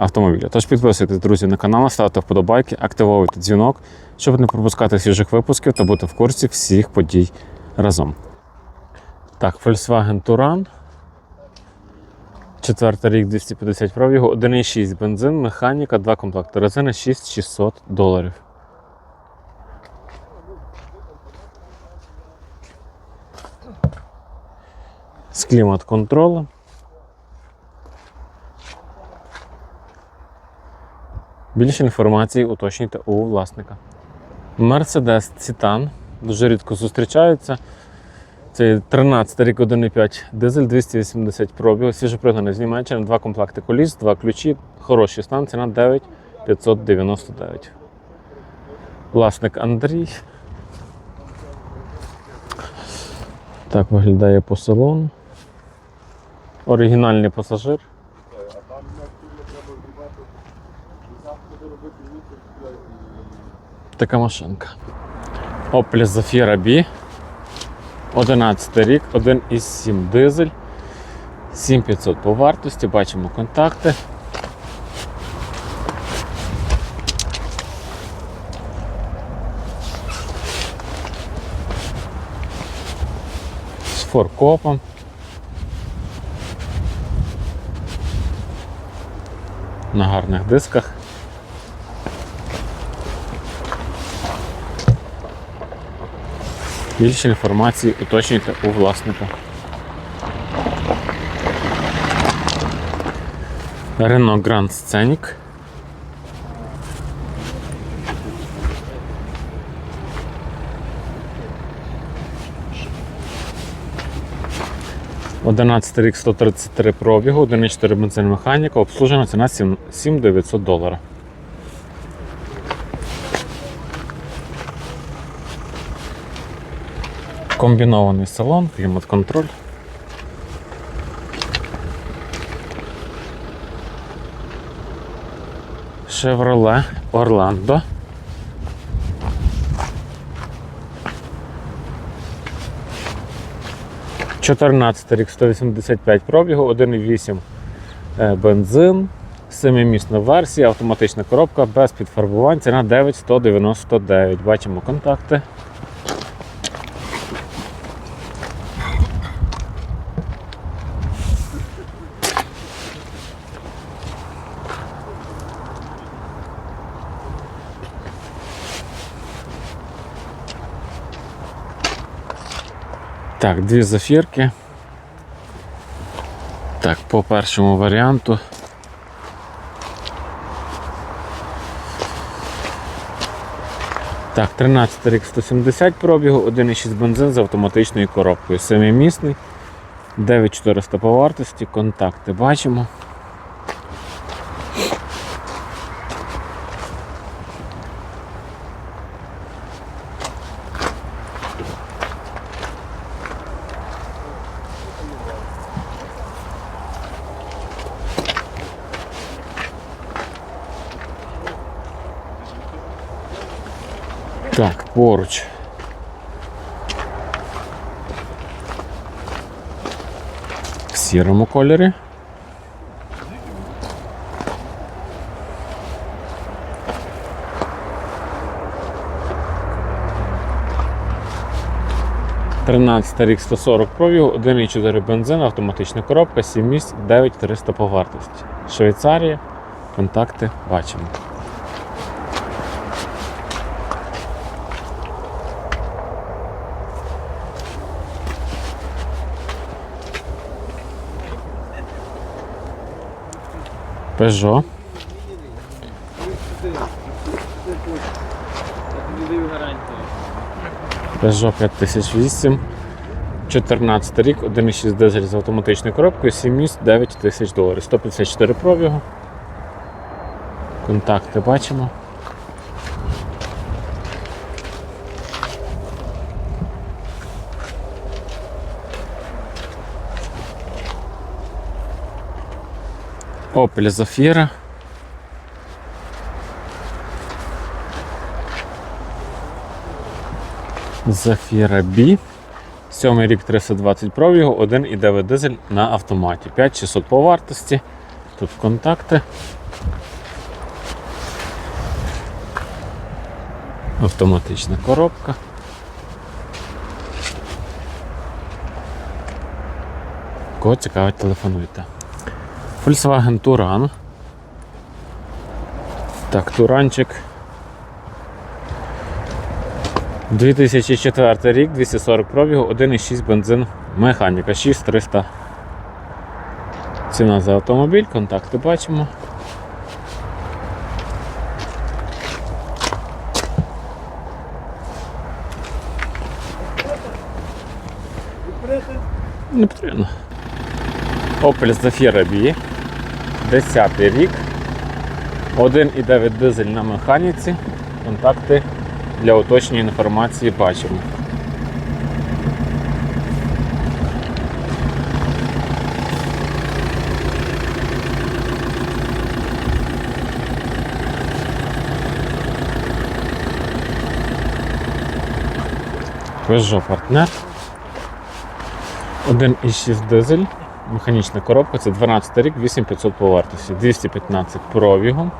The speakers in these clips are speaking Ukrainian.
автомобіля. Тож підписуйтесь, друзі, на канал, ставте вподобайки, активовуйте дзвінок, щоб не пропускати свіжих випусків та бути в курсі всіх подій разом. Так, Volkswagen Touran. Четвертий рік 250 пробігу, 1,6 бензин, механіка, два комплекти резини 6600 доларів. З клімат-контролем. Більше інформації уточнюйте у власника. Mercedes Citan дуже рідко зустрічаються. Це 13 рік 1,5 дизель 280 пробігу, свіжопригнаний з Німеччини, два комплекти коліс, два ключі, хороший стан, ціна 9599. Власник Андрій. Так виглядає по. Оригінальний пасажир. Така машинка. Opel Zafira B. 11 рік, 1,7 дизель. 7500 по вартості, бачимо контакти. З форкопом. На гарних дисках. Більше інформації уточнюйте у власника. Renault Grand Scenic. Одинадцятий рік 133 пробігу, 1,4 бензин механіка, обслужена ціна 7900 доларів. Комбінований салон, клімат-контроль. Chevrolet Orlando. Чотирнадцятий рік 185 пробігу, 1,8 е, бензин, семимісна версія, автоматична коробка без підфарбувань, ціна 9199. Бачимо контакти. Так, дві зафірки. Так, по першому варіанту. Так, 13 рік 170 пробігу, 1,6 бензин з автоматичною коробкою. Семимісний, 9400 по вартості, контакти бачимо. Так, поруч. В сірому кольорі. Тринадцятий рік 140 пробігу, 1,4 бензин, автоматична коробка, 7 місць, 9300 по вартості. Швейцарія, контакти бачимо. Peugeot. Peugeot 5008. 14 рік, 1,6 дизель з автоматичною коробкою, 7 місць, 9 тисяч доларів. 154 пробігу. Контакти бачимо. Opel Zafira. Zafira B. Сьомий рік 320 пробігу, 1,9 дизель на автоматі. 5600 по вартості. Тут контакти. Автоматична коробка. Кого цікавить, телефонуйте. Volkswagen Touran. Так, Туранчик. 2004 рік, 240 пробігу, 1,6 бензин, механіка 6300. Ціна за автомобіль, контакти бачимо. Не потрібно. Opel Zafira B. 10 рік. 1,9 дизель на механіці. Контакти для уточнення інформації бачимо. Peugeot партнер. 1,6 дизель. Механічна коробка, це 12 рік, 8500 по вартості, 215 пробігу.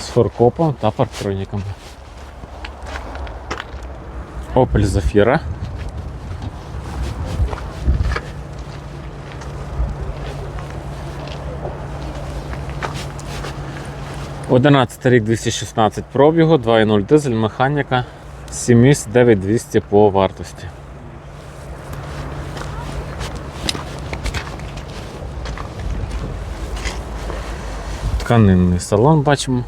з форкопом та парктроніками. Opel Zafira. Одинадцятий рік 216 пробігу, 2.0 дизель, механіка, 7 місць 9200 по вартості. Тканинний салон бачимо.